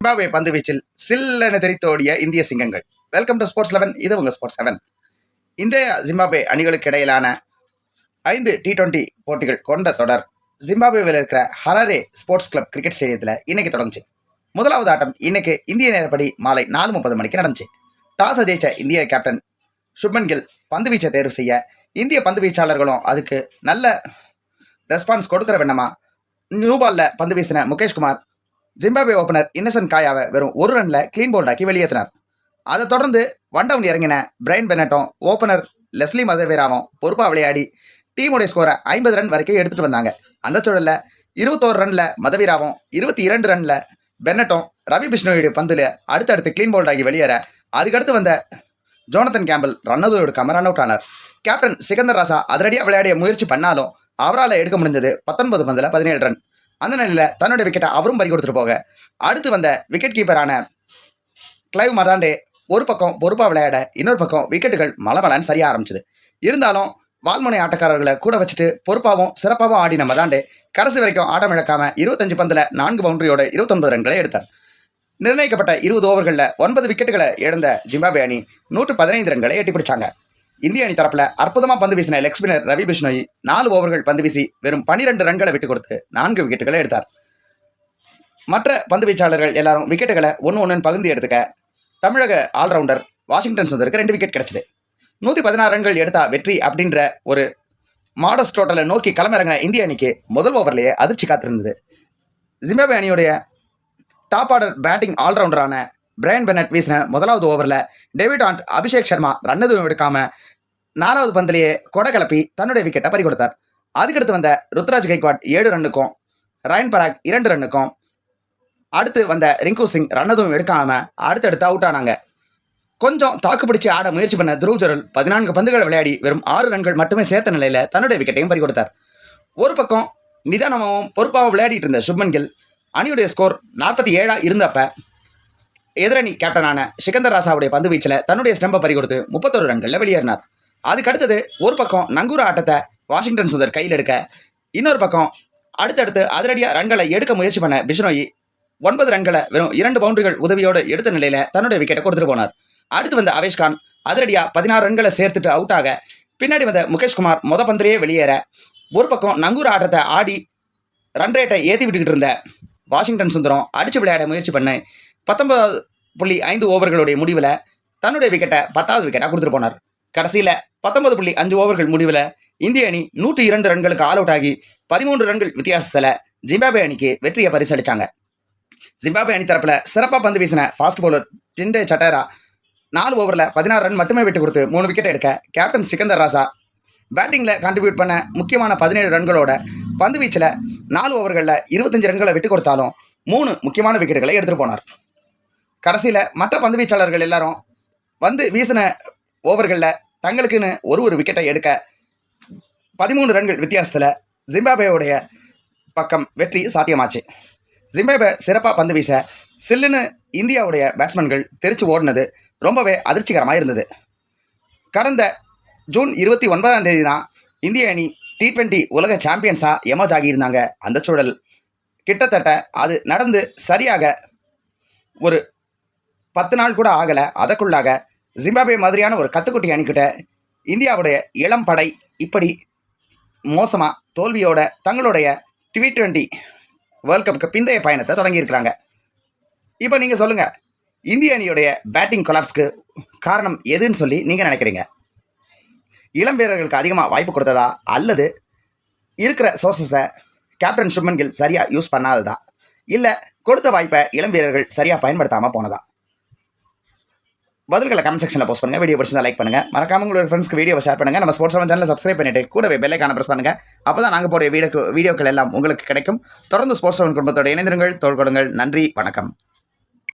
Zimbabwe பந்து வீச்சில் சில்லென தெரித்தோடிய இந்திய சிங்கங்கள். வெல்கம் டு ஸ்போர்ட்ஸ் லெவன் இது உங்கள் ஸ்போர்ட்ஸ் செவன் இந்திய ஜிம்பாப்வே அணிகளுக்கு இடையிலான ஐந்து டி டுவெண்ட்டி போட்டிகள் கொண்ட தொடர். ஜிம்பாப்வேவில் இருக்கிற ஹரரே ஸ்போர்ட்ஸ் கிளப் கிரிக்கெட் ஸ்டேடியத்தில் இன்னைக்கு தொடங்குச்சு. முதலாவது ஆட்டம் இன்னைக்கு இந்திய நேரப்படி மாலை நாலு முப்பது மணிக்கு நடந்துச்சு. டாஸ் ஜெயிச்ச இந்திய கேப்டன் சுப்மன் கில் பந்து வீச்சை தேர்வு செய்ய இந்திய பந்து வீச்சாளர்களும் அதுக்கு நல்ல ரெஸ்பான்ஸ் கொடுக்குற வேண்டாமா நியூபாலில் பந்து வீசின முகேஷ்குமார் ஜிம்பாப்வே ஓப்பனர் இன்னசென்ட் காயாவை வெறும் ஒரு ரன்ல க்ளீன் போல்டாக்கி வெளியேற்றினார் அதை தொடர்ந்து ஒன் டவுன் இறங்கின பிரைன் பெனட்டும் ஓப்பனர் லெஸ்லி மதவேராவும் பொறுப்பாக விளையாடி டீமுடைய ஸ்கோரை ஐம்பது ரன் வரைக்கும் எடுத்துட்டு வந்தாங்க. அந்த சூழலில் இருபத்தோரு ரன்ல மதவீராவும் இருபத்தி இரண்டு ரன்ல பென்னட்டும் ரவி பிஷ்ணோயுடைய பந்தில் அடுத்தடுத்து கிளீன் போல்ட் ஆகி வெளியேற அதுக்கடுத்து வந்த ஜோனத்தன் கேம்பல் ரன்னதோடு எடுக்காம ரன் அவுட் ஆனார். கேப்டன் சிகந்தர் ராசா அதிரடியாக விளையாடிய முயற்சி பண்ணாலும் அவரால் எடுக்க முடிஞ்சது பத்தொன்பது பந்தில் பதினேழு ரன். அந்த நிலையில் தன்னுடைய விக்கெட்டை அவரும் பறி கொடுத்துட்டு போக. அடுத்து வந்த விக்கெட் கீப்பரான கிளைவ் மராண்டே ஒரு பக்கம் பொறுப்பாக விளையாட இன்னொரு பக்கம் விக்கெட்டுகள் மலமலான்னு சரிய ஆரம்பிச்சது. இருந்தாலும் வால்முனை ஆட்டக்காரர்களை கூட வச்சுட்டு பொறுப்பாகவும் சிறப்பாகவும் ஆடின மதாண்டே கடைசி வரைக்கும் ஆட்டம் இழக்காமல் இருபத்தஞ்சு பந்தில் நான்கு பவுண்டரியோட இருபத்தொன்பது ரன்களை எடுத்தார். நிர்ணயிக்கப்பட்ட இருபது ஓவர்களில் ஒன்பது விக்கெட்டுகளை இழந்த ஜிம்பாபே அணி நூற்று பதினைந்து ரன்களை எட்டி பிடிச்சாங்க. இந்திய அணி தரப்புல அற்புதமா பந்து வீசின லெக் ஸ்பின்னர் ரவி பிஷ்ணோய் நாலு ஓவர்கள் பந்து வீசி வெறும் பனிரெண்டு ரன்களை விட்டு கொடுத்து நான்கு விக்கெட்டுகளை எடுத்தார். மற்ற பந்து வீச்சாளர்கள் எல்லாரும் விக்கெட்டுகளை ஒன்று ஒன்று பகிர்ந்து எடுத்துக்க தமிழக ஆல்ரவுண்டர் வாஷிங்டன் சுந்தருக்கு ரெண்டு விக்கெட் கிடைச்சது. நூற்றி பதினாறு ரன்கள் எடுத்தா வெற்றி அப்படின்ற ஒரு மாடஸ் டோட்டலை நோக்கி களமிறங்கின இந்திய அணிக்கு முதல் ஓவர்லேயே அதிர்ச்சி காத்திருந்தது. ஜிம்பாபே அணியுடைய டாப் ஆர்டர் பேட்டிங் ஆல்ரவுண்டரான பிரையன் பெனட் வீசின முதலாவது ஓவரில் David and Abhishek Sharma run எதுவும் எடுக்காம நாலாவது பந்திலேயே கொடை கிளப்பி தன்னுடைய விக்கெட்டை பறி கொடுத்தார் அதுக்கடுத்து வந்த ருத்ராஜ் கைக்வாட் ஏழு ரன்னுக்கும் ரயன் பராக் இரண்டு ரன்னுக்கும் அடுத்து வந்த ரிங்கு சிங் ரன் எதுவும் எடுக்காம அடுத்தடுத்து அவுட் ஆனாங்க. கொஞ்சம் தாக்கு பிடிச்சி ஆட முயற்சி பண்ண துருவ் ஜரல் பதினான்கு பந்துகள் விளையாடி வெறும் ஆறு ரன்கள் மட்டுமே சேர்த்த நிலையில் தன்னுடைய விக்கெட்டையும் பறி கொடுத்தார் ஒரு பக்கம் நிதானமாகவும் பொறுப்பாகவும் விளையாடிட்டு இருந்த சுப்மன் கில் அணியுடைய ஸ்கோர் நாற்பத்தி ஏழாக இருந்தப்ப எதிரணி கேப்டனான சிகந்தர் ராசாவுடைய பந்து வீச்சில் தன்னுடைய ஸ்டம்பை பறிகொடுத்து முப்பத்தொரு ரன்களில் வெளியேறினார். அதுக்கு அடுத்தது ஒரு பக்கம் நங்கூர ஆட்டத்தை வாஷிங்டன் சுந்தர் கையில் எடுக்க இன்னொரு பக்கம் அடுத்தடுத்து அதிரடியாக ரன்களை எடுக்க முயற்சி பண்ண பிஷ்னோயி ஒன்பது ரன்களை வெறும் இரண்டு பவுண்டரிகள் உதவியோடு எடுத்த நிலையில் தன்னுடைய விக்கெட்டை கொடுத்துட்டு போனார். அடுத்து வந்த அவேஷ்கான் அதிரடியாக பதினாறு ரன்களை சேர்த்துட்டு அவுட் ஆக பின்னாடி வந்த முகேஷ்குமார் முத பந்திலேயே வெளியேற ஒரு பக்கம் நங்கூர ஆட்டத்தை ஆடி ரன் ரேட்டை ஏற்றி விட்டுக்கிட்டு இருந்த வாஷிங்டன் சுந்தரம் அடித்து விளையாட முயற்சி பண்ண பத்தொன்பதாவது புள்ளி ஐந்து ஓவர்களுடைய முடிவில் தன்னுடைய விக்கெட்டை பத்தாவது விக்கெட்டாக கொடுத்துட்டு போனார். கடைசியில் பத்தொன்பது புள்ளி அஞ்சு ஓவர்கள் முடிவில் இந்திய அணி நூற்றி இரண்டு ரன்களுக்கு ஆல் அவுட் ஆகி பதிமூன்று ரன்கள் வித்தியாசத்தில் ஜிம்பாபே அணிக்கு வெற்றியை பரிசளித்தாங்க ஜிம்பாபே அணி தரப்பில் சிறப்பாக பந்து வீசின ஃபாஸ்ட் பவுலர் டிண்டே சட்டேரா நாலு ஓவரில் பதினாறு ரன் மட்டுமே விட்டு கொடுத்து மூணு விக்கெட் எடுக்க கேப்டன் சிக்கந்தர் ராசா பேட்டிங்கில் கான்ட்ரிபியூட் பண்ண முக்கியமான பதினேழு ரன்களோட பந்து வீச்சில் நாலு ஓவர்களில் இருபத்தஞ்சு ரன்களை விட்டு கொடுத்தாலும் மூணு முக்கியமான விக்கெட்டுகளை எடுத்துகிட்டு போனார். கடைசியில் மற்ற பந்து வீச்சாளர்கள் எல்லாரும் வந்து வீசின ஓவர்களில் தங்களுக்குன்னு ஒரு ஒரு விக்கெட்டை எடுக்க பதிமூணு ரன்கள் வித்தியாசத்தில் ஜிம்பாபேவுடைய பக்கம் வெற்றி சாத்தியமாச்சு. ஜிம்பாபே சிறப்பாக பந்து வீச சில்லுன்னு இந்தியாவுடைய பேட்ஸ்மேன்கள் தெரிச்சு ஓடினது ரொம்பவே அதிர்ச்சிகரமாக இருந்தது. கடந்த ஜூன் இருபத்தி ஒன்பதாம் தேதி தான் இந்திய அணி டி ட்வெண்ட்டி உலக சாம்பியன்ஸாக எமர்ஜ் ஆகியிருந்தாங்க அந்த சூழல். கிட்டத்தட்ட அது நடந்து சரியாக ஒரு பத்து நாள் கூட ஆகலை. அதற்குள்ளாக ஜிம்பாபே மாதிரியான ஒரு கத்துக்குட்டி அணிக்கிட்ட இந்தியாவுடைய இளம் படை இப்படி மோசமாக தோல்வியோட தங்களுடைய டி டுவெண்ட்டி வேர்ல்ட் கப்புக்கு பிந்தைய பயணத்தை தொடங்கியிருக்கிறாங்க. இப்போ நீங்கள் சொல்லுங்கள் இந்திய அணியுடைய பேட்டிங் கொலாப்ஸ்க்கு காரணம் எதுன்னு சொல்லி நீங்கள் நினைக்கிறீங்க? இளம் வீரர்களுக்கு அதிகமாக வாய்ப்பு கொடுத்ததா? அல்லது இருக்கிற சோர்ஸஸை கேப்டன் சுப்மன் கில் சரியாக யூஸ் பண்ணாததா? இல்லை கொடுத்த வாய்ப்பை இளம் வீரர்கள் சரியாக பயன்படுத்தாமல் போனதா? பதில்களை கமெண்ட் செக்ஷனில் போஸ்ட் பண்ணுங்கள் வீடியோ பிடிச்சா லைக் பண்ணுங்கள் மறக்காம உங்களோட ஃப்ரெண்ட்ஸ்க்கு வீடியோ ஷேர் பண்ணுங்கள் நம்ம ஸ்போர்ட்ஸ் செவன் சேனலை சப்ஸ்கிரைப் பண்ணிட்டு கூடவே பெல்லைக்கான ப்ரெஸ் பண்ணுங்கள் அப்போ தான் நாங்கள் போடைய வீடியோ வீடியோக்கள் எல்லாம் உங்களுக்கு கிடைக்கும். தொடர்ந்து ஸ்போர்ட்ஸ் செவன் குடும்பத்தோட இணைந்திருங்கள். தோல் கொடுங்கள் நன்றி. வணக்கம்.